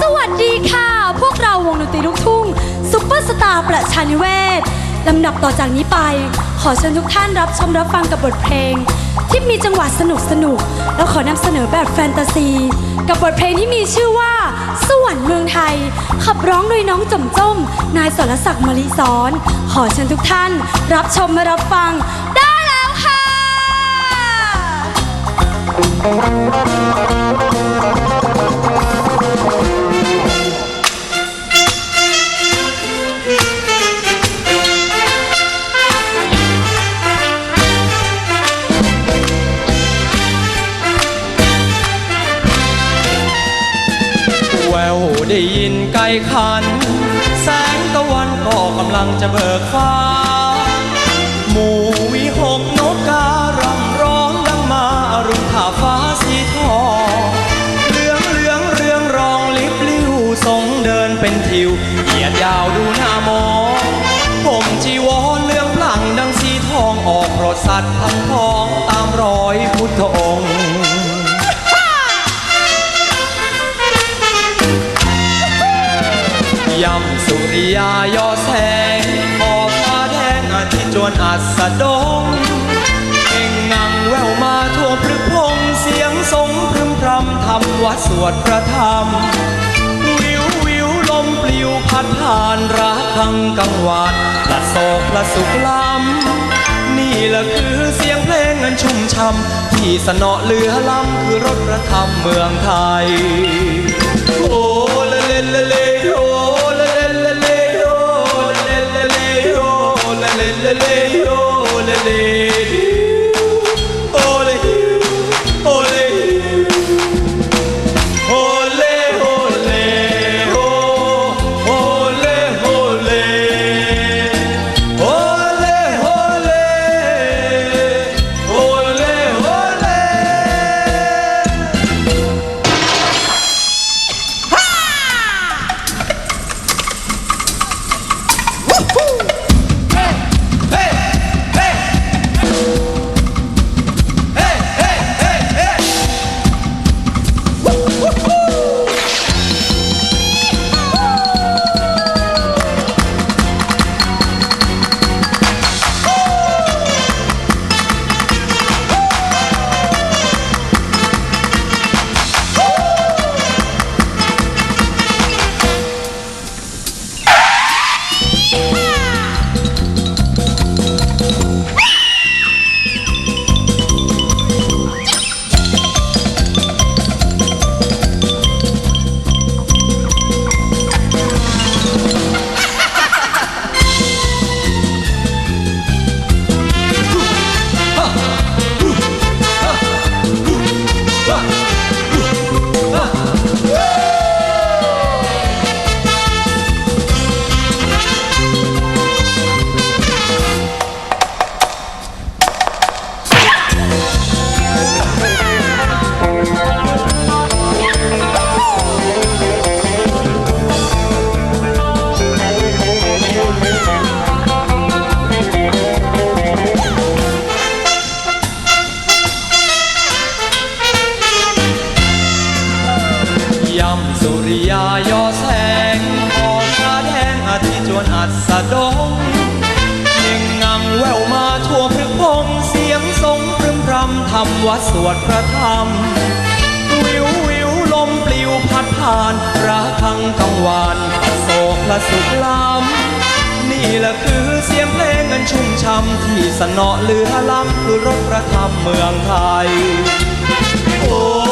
สวัสดีค่ะ พวกเราวงดนตรีลูกทุ่งซุปเปอร์สตาร์ประชานิเวศลำดับต่อจากนี้ไป ขอเชิญทุกท่านรับชมรับฟังกับบทเพลง ที่มีจังหวะสนุกสนุกแล้วขอนำเสนอแบบแฟนตาซี กับบทเพลงที่มีชื่อว่า สวรรค์เมืองไทย ขับร้องโดยน้องจำจ้มนายสรศักดิ์มลิสอน ขอเชิญทุกท่าน รับชมมารับฟังได้แล้วค่ะ ได้ยินไก่ขัน แสงตะวันก็กำลังจะเบิกฟ้า หมู่วิหกนกการำร้องดังมาอรุณข่าฟ้าสีทองเหลืองเหลืองเรืองรองลิบลิ้วทรงเดินเป็นทิวเหยียดยาวดูหน้ามองผมจีวรเหลืองพลังดังสีทองออกโปรถสัตว์ทั้งทอ ยำสุริยายอแสงออกฟ้าแดงอาทิตย์จวนอัสดงเอ่งงังแววมาทั่วพฤกพงเสียงทรงพรึมพรำทำวัดสวดพระธรรม วิววิวลมปลิวพัดผ่านรักคังกังวานละโศกละสุขล้ำนี่แหละคือเสียงเพลงอันชุ่มช่ำที่สนอเหลือล้ำคือรถพระธรรมเมืองไทย ย์จวนอัสดงยิ่งงังแววมาทั่วพฤกพงเสียงทรงพรึมพรำทำวัดสวดพระธรรม วิววิวลมปลิวพัดผ่านระคังกังวานโศกละสุขล้ำนี่แหละคือเสียงเพลงอันชุ่มช่ำที่สนอเหลือล้ำคือรถพระธรรมเมืองไทยโอ้